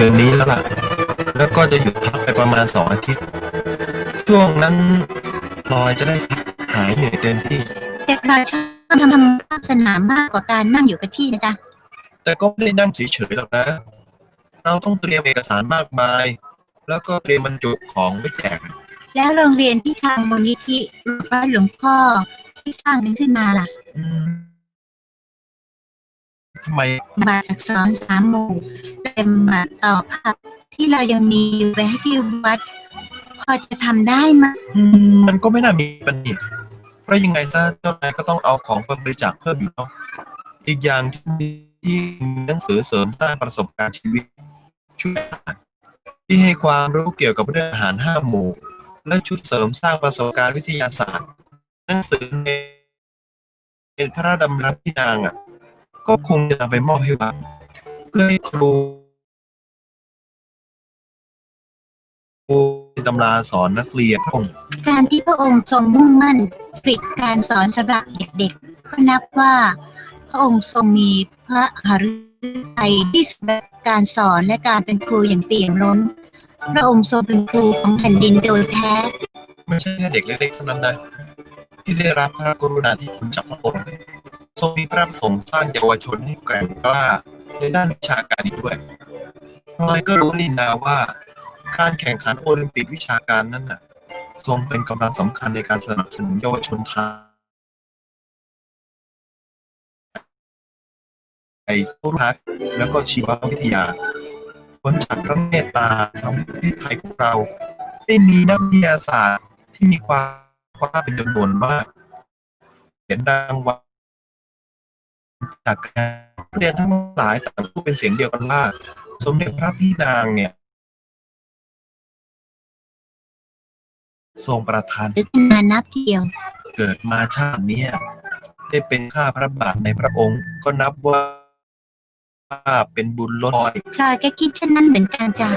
เดือนนี้แล้วล่ะ แล้วก็จะหยุดพักไปประมาณสองอาทิตย์ ช่วงนั้นพลอยจะได้พักหายเหนื่อยเต็มที่ แต่พลอยชอบทำทำภาคสนามมากกว่าการนั่งอยู่กับที่นะจ๊ะ แต่ก็ไม่ได้นั่งเฉยๆหรอกนะ เราต้องเตรียมเอกสารมากมาย แล้วก็เตรียมบรรจุของไว้แจก แล้วโรงเรียนที่ทางมูลนิธิหรือว่าหลวงพ่อที่สร้างนั้นขึ้นมาล่ะ อืม ทำไมบาทอักษรสามหมู่เต็มบัตรต่อภาพที่เรายังมีอยู่ไปให้ที่วัด พอจะทำได้ไหมยอืมมันก็ไม่น่ามีปัญหาเพราะยังไงซะเจ้านายก็ต้องเอาของไปบริจาคเพิ่มอยู่แล้วอีกอย่างที่ที่มีหนังสือเสริมสร้างประสบการณ์ชีวิตชุดอาหารที่ให้ความรู้เกี่ยวกับเรื่องอาหารห้าหมู่ และชุดเสริมสร้างประสบการณ์วิทยาศาสตร์ หนังสือในเป็นพระราชดำรัสพี่นางอะ ก็คงจะนำไปมอบให้วัดเพื่อให้ครูครูตำราสอนนักเรียนพระองค์การที่พระองค์ทรงมุ่งมั่นผลิตการสอนสำหรับเด็กๆ ก็นับว่า พระองค์ทรงมีพระหฤทัยที่สำหรับการสอนและการเป็นครูอย่างเปี่ยมล้น พระองค์ทรงเป็นครูของแผ่นดินโดยแท้ ไม่ใช่แค่เด็กเล็กๆเท่านั้นนะที่ได้รับพระกรุณาธิคุณจากพระองค์ ทรงมีพระประสงค์สร้างเยาวชนให้แกร่งกล้าในด้านวิชาการอีกด้วยพลอยก็รู้นี่นาว่า การแข่งขันโอลิมปิกวิชาการนั้นน่ะ ทรงเป็นกำลังสำคัญในการสนับสนุนเยาวชนไทยทุกพักแล้วก็ชีววิทยาผลจากพระเมตตาทำให้ประเทศไทยของเราได้มีนักวิทยาศาสตร์ที่มีความกว้างเป็นจำนวนมากเห็นรางวัล จากการเรียนทั้งหลายต่างพูดเป็นเสียงเดียวกันว่า สมเด็จพระพี่นางเนี่ยทรงประทานหรือเป็นมานับเดียว เกิดมาชาติเนี้ยได้เป็นข้าพระบาทในพระองค์ ก็นับว่าเป็นบุญล้นลอยพลอยก็คิดเช่นนั้นเหมือนกันจ้ะ